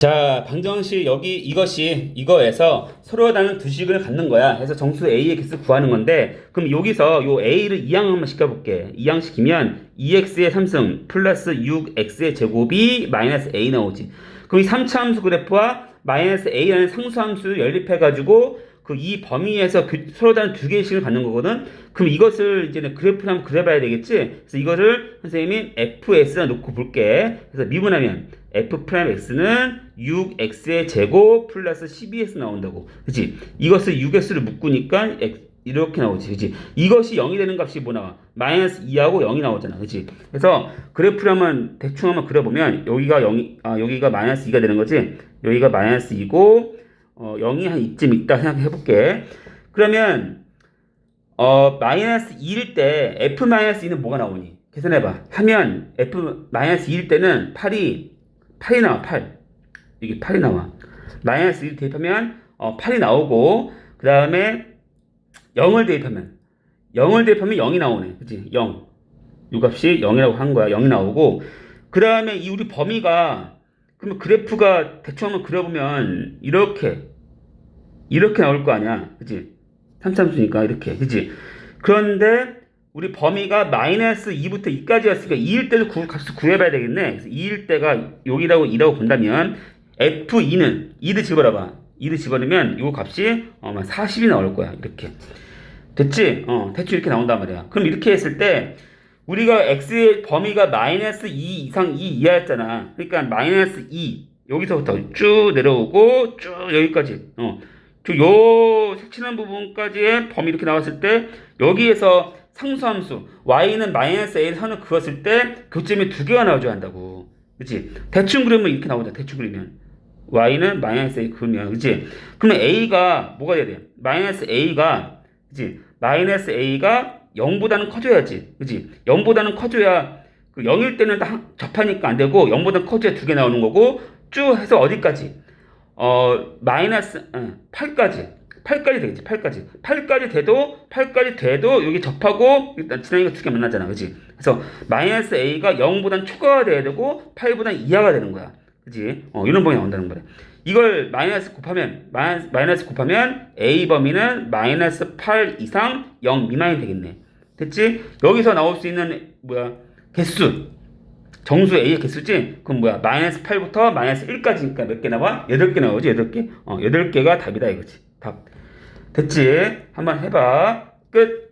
자, 방정식 여기 이것이 이거에서 서로 다른 두 식을 갖는 거야. 해서 정수 A의 개수 구하는 건데, 그럼 여기서 요 A를 이항 한번 시켜 볼게. 이항시키면 2x의 3승 플러스 6x의 제곱이 마이너스 A 나오지. 그럼 이 3차 함수 그래프와 마이너스 A라는 상수함수 연립해 가지고 그 이 범위에서 그 서로 다른 두 개의 식을 갖는 거거든. 그럼 이것을 이제는 그래프를 한번 그려봐야 되겠지. 그래서 이거를 선생님이 fs라 놓고 볼게. 그래서 미분하면 f 프라임 x는 6x의 제곱 플러스 12x 나온다고. 그렇지? 이것을 6x를 묶으니까 이렇게 나오지. 그렇지? 이것이 0이 되는 값이 뭐 나와? 마이너스 2하고 0이 나오잖아. 그렇지? 그래서 그래프를 한번 대충 한번 그려보면 여기가 0이 아 여기가 마이너스 2가 되는 거지. 여기가 마이너스 2고 어, 0이 한 이쯤 있다 생각해 볼게. 그러면 어, 마이너스 2일 때 f 마이너스 2는 뭐가 나오니? 계산해 봐. 하면 f 마이너스 2일 때는 8이 8이 나와. 8. 이게 8이 나와. 마이너스 1 대입하면 어, 8이 나오고 그다음에 0을 대입하면 0을 대입하면 0이 나오네. 그치 0. 요 값이 0이라고 한 거야. 0이 나오고 그 다음에 이 우리 범위가 그러면 그래프가 대충 한번 그려보면 이렇게 이렇게 나올 거 아니야. 그치? 삼참수니까 이렇게. 그치? 그런데 우리 범위가 마이너스 2부터 2까지였으니까 2일 때도 구, 값을 구해봐야 되겠네. 그래서 2일 때가 여기라고 2라고 본다면 F2는 2를 집어넣어봐. 2를 집어넣으면 이 값이 아마 40이 나올 거야. 이렇게. 됐지? 어, 대충 이렇게 나온단 말이야. 그럼 이렇게 했을 때 우리가 x의 범위가 마이너스 2 이상 2 이하였잖아. 그러니까 마이너스 2 여기서부터 쭉 내려오고 쭉 여기까지. 어. 저요 색칠한 부분까지의 범위 이렇게 나왔을 때 여기에서 상수함수 y는 마이너스 a를 선을 그었을 때 교점이 두 개가 나와줘야 한다고. 그치? 대충 그리면 이렇게 나오자. 대충 그리면. y는 마이너스 a 그러면 그치? 그러면 a가 뭐가 돼야 돼? 마이너스 a가 그치? 마이너스 a가 0보다는 커져야지. 그치? 0보다는 커져야 그 0일 때는 다 접하니까 안 되고 0보다 커져야 두 개 나오는 거고 쭉 해서 어디까지? 어 마이너스 어, 8까지. 8까지 되겠지 8까지. 8까지 돼도 8까지 돼도 여기 접하고 일단 지나니까 두 개 만나잖아. 그지? 그래서 마이너스 a가 0보단 초과가 돼야 되고 8보단 이하가 되는 거야. 그지? 어 이런 범위 나온다는 거래 이걸 마이너스 곱하면 마이너스, 마이너스 곱하면 a 범위는 마이너스 8 이상 0 미만이 되겠네 됐지 여기서 나올 수 있는 뭐야 개수 정수 A의 개수지? 그럼 뭐야? 마이너스 8부터 마이너스 1까지니까 몇 개 나와? 8개 나오지? 8개. 어, 8개가 답이다 이거지. 답. 됐지? 한번 해봐. 끝.